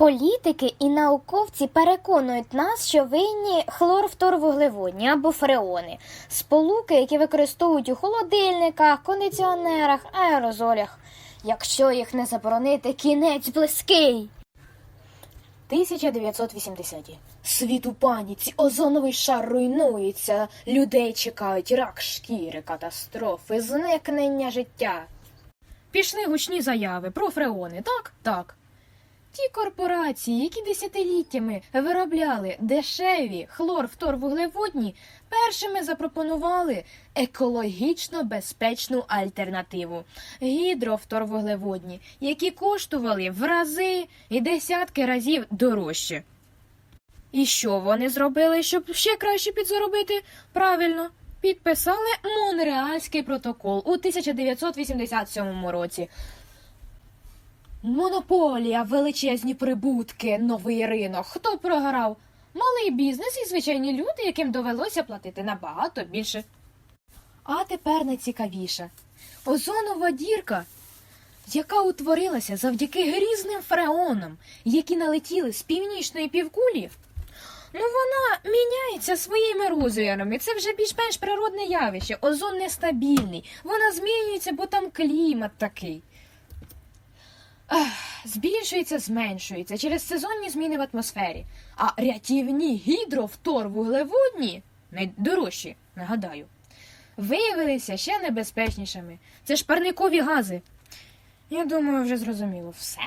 Політики і науковці переконують нас, що винні хлорфторвуглеводні або фреони, сполуки, які використовують у холодильниках, кондиціонерах, аерозолях. Якщо їх не заборонити, кінець близький. 1980-ті. Світ у паніці, озоновий шар руйнується, людей чекають рак шкіри, катастрофи, зникнення життя. Пішли гучні заяви про фреони, так? Так. Ті корпорації, які десятиліттями виробляли дешеві хлорфторвуглеводні, першими запропонували екологічно безпечну альтернативу гідрофторвуглеводні, які коштували в рази і десятки разів дорожче. І що вони зробили, щоб ще краще підзаробити? Правильно, підписали Монреальський протокол у 1987 році. Монополія, величезні прибутки, новий ринок. Хто програв? Малий бізнес і звичайні люди, яким довелося платити набагато більше. А тепер найцікавіше. Озонова дірка, яка утворилася завдяки грізним фреонам, які налетіли з північної півкулі. Ну, вона міняється своїми розмірами. Це вже більш-менш природне явище. Озон нестабільний. Вона змінюється, бо там клімат такий. Збільшується, зменшується через сезонні зміни в атмосфері. А рятівні гідрофторвуглеводні, найдорожчі, нагадаю, виявилися ще небезпечнішими. Це ж парникові гази. Я думаю, вже зрозуміло все.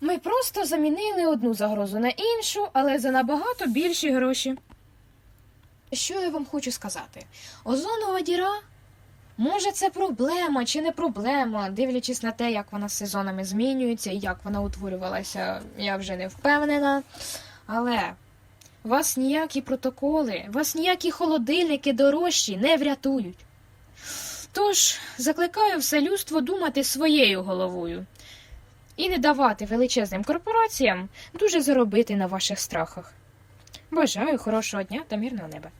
Ми просто замінили одну загрозу на іншу, але за набагато більші гроші. Що я вам хочу сказати? Озонова діра Може, це проблема чи не проблема, дивлячись на те, як вона сезонами змінюється і як вона утворювалася, я вже не впевнена. Але вас ніякі протоколи, вас ніякі холодильники дорожчі не врятують. Тож закликаю все людство думати своєю головою і не давати величезним корпораціям дуже заробити на ваших страхах. Бажаю хорошого дня та мирного неба.